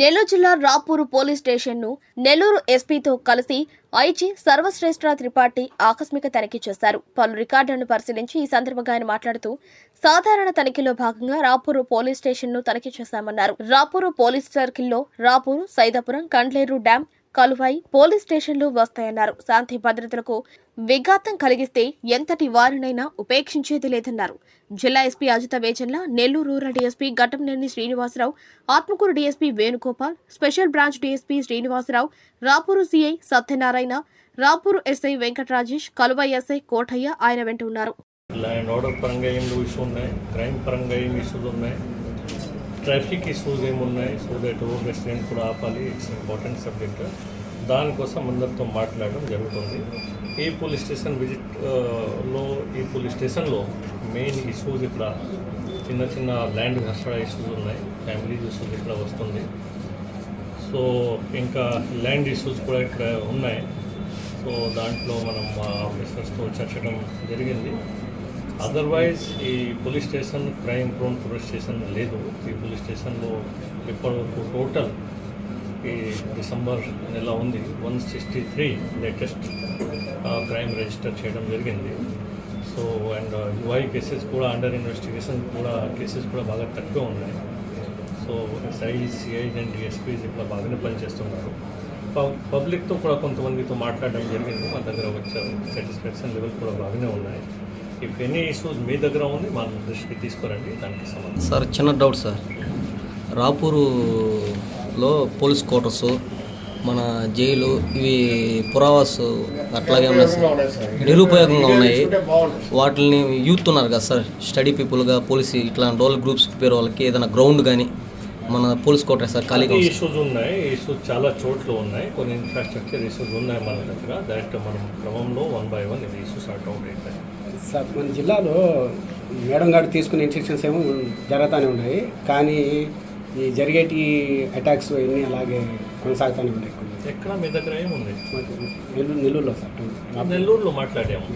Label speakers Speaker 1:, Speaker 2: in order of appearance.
Speaker 1: నెల్లూరు జిల్లా రాపూరు పోలీస్ స్టేషన్ను నెల్లూరు ఎస్పీతో కలిసి ఐజీ సర్వశ్రేష్ఠ త్రిపాఠి ఆకస్మిక తనిఖీ చేశారు. పలు రికార్డులను పరిశీలించి ఈ సందర్భంగా ఆయన మాట్లాడుతూ సాధారణ తనిఖీలో భాగంగా రాపూరు పోలీస్ స్టేషన్ను తనిఖీ చేశామన్నారు. రాపూరు పోలీస్ సర్కిల్లో రాపూరు సైదాపురం కండ్లేరు డ్యాం కలువాయి పోలీస్ స్టేషన్లు వస్తాయన్నారు. శాంతి భద్రతలకు విఘాతం కలిగిస్తే ఎంతటి వారినైనా ఉపేక్షించేది లేదన్నారు. జిల్లా SP Ajitha వేచన్ల Nellore rural DSP Ghattamaneni Srinivasarao Atmakur DSP Venugopal special branch DSP Srinivasarao Rapur CI Satyanarayana Rapur SI Venkatarajesh Kaluvai SI Kotaiah ఆయన వెంట ఉన్నారు.
Speaker 2: ల్యాండ్ ఆర్డర్ పరంగా ఏం ఇష్యూ ఉన్నాయి? క్రైమ్ పరంగా ఏం ఇష్యూస్ ఉన్నాయి? ట్రాఫిక్ ఇష్యూస్ ఏమున్నాయి? సో దట్ ఓవర్ రెస్టారెంట్ కూడా ఆపాలి. ఇట్స్ ఇంపార్టెంట్ సబ్జెక్ట్ దానికోసం అందరితో మాట్లాడడం జరుగుతుంది. ఈ పోలీస్ స్టేషన్ విజిట్లో ఈ పోలీస్ స్టేషన్లో మెయిన్ ఇష్యూస్ ఇక్కడ చిన్న చిన్న ల్యాండ్ హస్టడా ఇష్యూస్ ఉన్నాయి. ఫ్యామిలీ ఇష్యూస్ ఇక్కడ వస్తుంది. సో ఇంకా ల్యాండ్ ఇష్యూస్ కూడా ఇక్కడ ఉన్నాయి. సో దాంట్లో మనం మా ఆఫీసర్స్తో చర్చడం జరిగింది. అదర్వైజ్ ఈ police station crime prone police station లేదు. ఈ పోలీస్ స్టేషన్లో ఇప్పటివరకు టోటల్ ఈ డిసెంబర్ నెల ఉంది. One sixty three latest crime register చేయడం జరిగింది. సో అండ్ యుఐ కేసెస్ కూడా అండర్ ఇన్వెస్టిగేషన్ కూడా కేసెస్ కూడా బాగా తక్కువ ఉన్నాయి. So SI CI and DSPs ఇట్లా బాగానే పనిచేస్తున్నారు. పబ్లిక్తో కూడా కొంతమందితో మాట్లాడడం జరిగింది. మా దగ్గర వచ్చారు సాటిస్ఫాక్షన్ లెవెల్ కూడా బాగానే ఉన్నాయి. ఇఫ్ ఎనీ ఇష్యూస్ మీ దగ్గర ఉంది మా దృష్టికి తీసుకురండి దానికి సంబంధించి
Speaker 3: సార్ చిన్న డౌట్ సార్. రాపూరులో పోలీస్ క్వార్టర్స్ మన జైలు ఇవి పురావాస్ అట్లాగే ఉన్నాయి సార్. నిరుపయోగంగా ఉన్నాయి. వాటిని యూత్ ఉన్నారు కదా సార్. స్టడీ పీపుల్గా పోలీస్ ఇట్లా రోల్ గ్రూప్స్ పేరు వాళ్ళకి ఏదైనా గ్రౌండ్ కానీ మన పోలీస్ క్వార్టర్ సార్? ఖాళీగా.
Speaker 2: ఇష్యూస్ ఉన్నాయి. ఇష్యూస్ చాలా చోట్ల ఉన్నాయి. కొన్ని ఇన్ఫ్రాస్ట్రక్చర్ ఇష్యూస్ ఉన్నాయి మన దగ్గర. డైరెక్ట్ మనం క్రమంలో వన్ బై వన్ ఇది ఇష్యూస్ సార్ట్ అవుట్ అవుతాయి
Speaker 4: సార్ మన జిల్లాలో మేడం గారు తీసుకునే ఇన్స్ట్రక్షన్స్ ఏమో జరుగుతూనే ఉన్నాయి. కానీ ఈ జరిగేటి అటాక్స్ ఇవన్నీ అలాగే కొనసాగుతూనే ఉన్నాయి.
Speaker 2: ఎక్కడ? మీ దగ్గర ఏముంది?
Speaker 4: నెల్లూరులో సార్.
Speaker 2: నెల్లూరులో మాట్లాడాము.